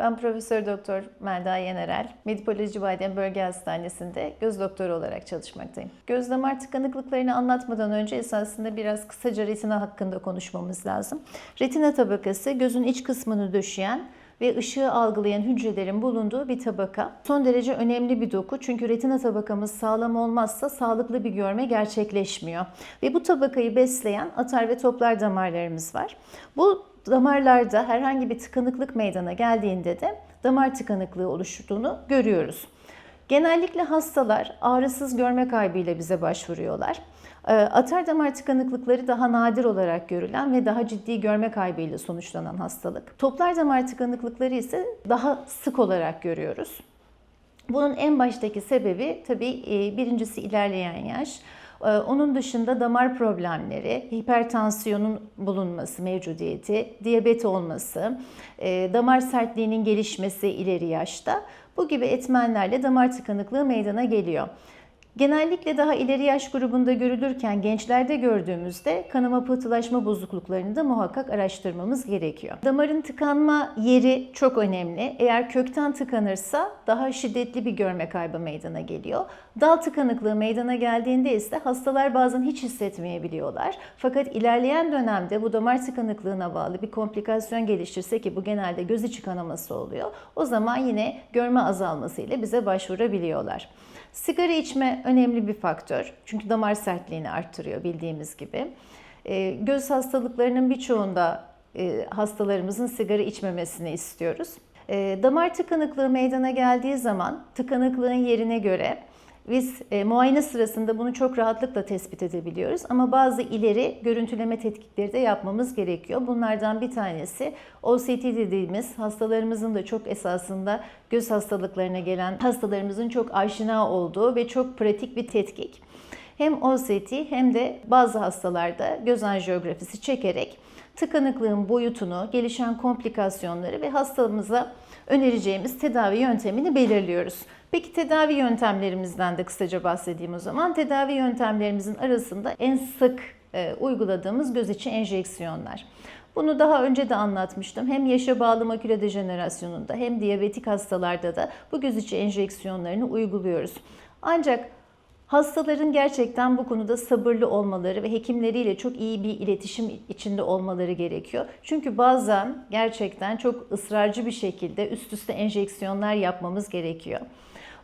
Ben Profesör Doktor Melda Yenerel, Medipoloji Badem Bölge Hastanesi'nde göz doktoru olarak çalışmaktayım. Göz damar tıkanıklıklarını anlatmadan önce esasında biraz kısaca retina hakkında konuşmamız lazım. Retina tabakası gözün iç kısmını döşeyen ve ışığı algılayan hücrelerin bulunduğu bir tabaka. Son derece önemli bir doku çünkü retina tabakamız sağlam olmazsa sağlıklı bir görme gerçekleşmiyor. Ve bu tabakayı besleyen atar ve toplar damarlarımız var. Bu damarlarda herhangi bir tıkanıklık meydana geldiğinde de damar tıkanıklığı oluştuğunu görüyoruz. Genellikle hastalar ağrısız görme kaybıyla bize başvuruyorlar. Ee, Atar damar tıkanıklıkları daha nadir olarak görülen ve daha ciddi görme kaybıyla sonuçlanan hastalık. Toplar damar tıkanıklıkları ise daha sık olarak görüyoruz. Bunun en baştaki sebebi tabii e, birincisi ilerleyen yaş. Ee, Onun dışında damar problemleri, hipertansiyonun bulunması, mevcudiyeti, diyabet olması, e, damar sertliğinin gelişmesi ileri yaşta bu gibi etmenlerle damar tıkanıklığı meydana geliyor. Genellikle daha ileri yaş grubunda görülürken gençlerde gördüğümüzde kanama pıhtılaşma bozukluklarını da muhakkak araştırmamız gerekiyor. Damarın tıkanma yeri çok önemli. Eğer kökten tıkanırsa daha şiddetli bir görme kaybı meydana geliyor. Dal tıkanıklığı meydana geldiğinde ise hastalar bazen hiç hissetmeyebiliyorlar. Fakat ilerleyen dönemde bu damar tıkanıklığına bağlı bir komplikasyon gelişirse ki bu genelde göz içi kanaması oluyor. O zaman yine görme azalması ile bize başvurabiliyorlar. Sigara içme önemli bir faktör. Çünkü damar sertliğini arttırıyor bildiğimiz gibi. E, göz hastalıklarının birçoğunda e, hastalarımızın sigara içmemesini istiyoruz. E, damar tıkanıklığı meydana geldiği zaman tıkanıklığın yerine göre biz e, muayene sırasında bunu çok rahatlıkla tespit edebiliyoruz ama bazı ileri görüntüleme tetkikleri de yapmamız gerekiyor. Bunlardan bir tanesi OCT dediğimiz hastalarımızın da çok esasında göz hastalıklarına gelen hastalarımızın çok aşina olduğu ve çok pratik bir tetkik. Hem OCT hem de bazı hastalarda göz anjiyografisi çekerek tıkanıklığın boyutunu, gelişen komplikasyonları ve hastamıza önereceğimiz tedavi yöntemini belirliyoruz. Peki tedavi yöntemlerimizden de kısaca bahsedeyim o zaman. Tedavi yöntemlerimizin arasında en sık e, uyguladığımız göz içi enjeksiyonlar. Bunu daha önce de anlatmıştım. Hem yaşa bağlı maküle dejenerasyonunda hem diyabetik hastalarda da bu göz içi enjeksiyonlarını uyguluyoruz. Ancak Hastaların gerçekten bu konuda sabırlı olmaları ve hekimleriyle çok iyi bir iletişim içinde olmaları gerekiyor. Çünkü bazen gerçekten çok ısrarcı bir şekilde üst üste enjeksiyonlar yapmamız gerekiyor.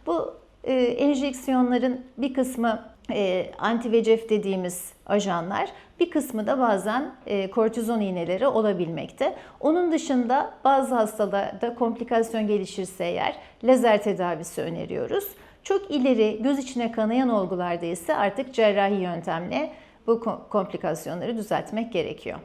Bu e, enjeksiyonların bir kısmı e, anti-VEGF dediğimiz ajanlar, bir kısmı da bazen e, kortizon iğneleri olabilmekte. Onun dışında bazı hastalarda komplikasyon gelişirse eğer lazer tedavisi öneriyoruz. Çok ileri göz içine kanayan olgularda ise artık cerrahi yöntemle bu komplikasyonları düzeltmek gerekiyor.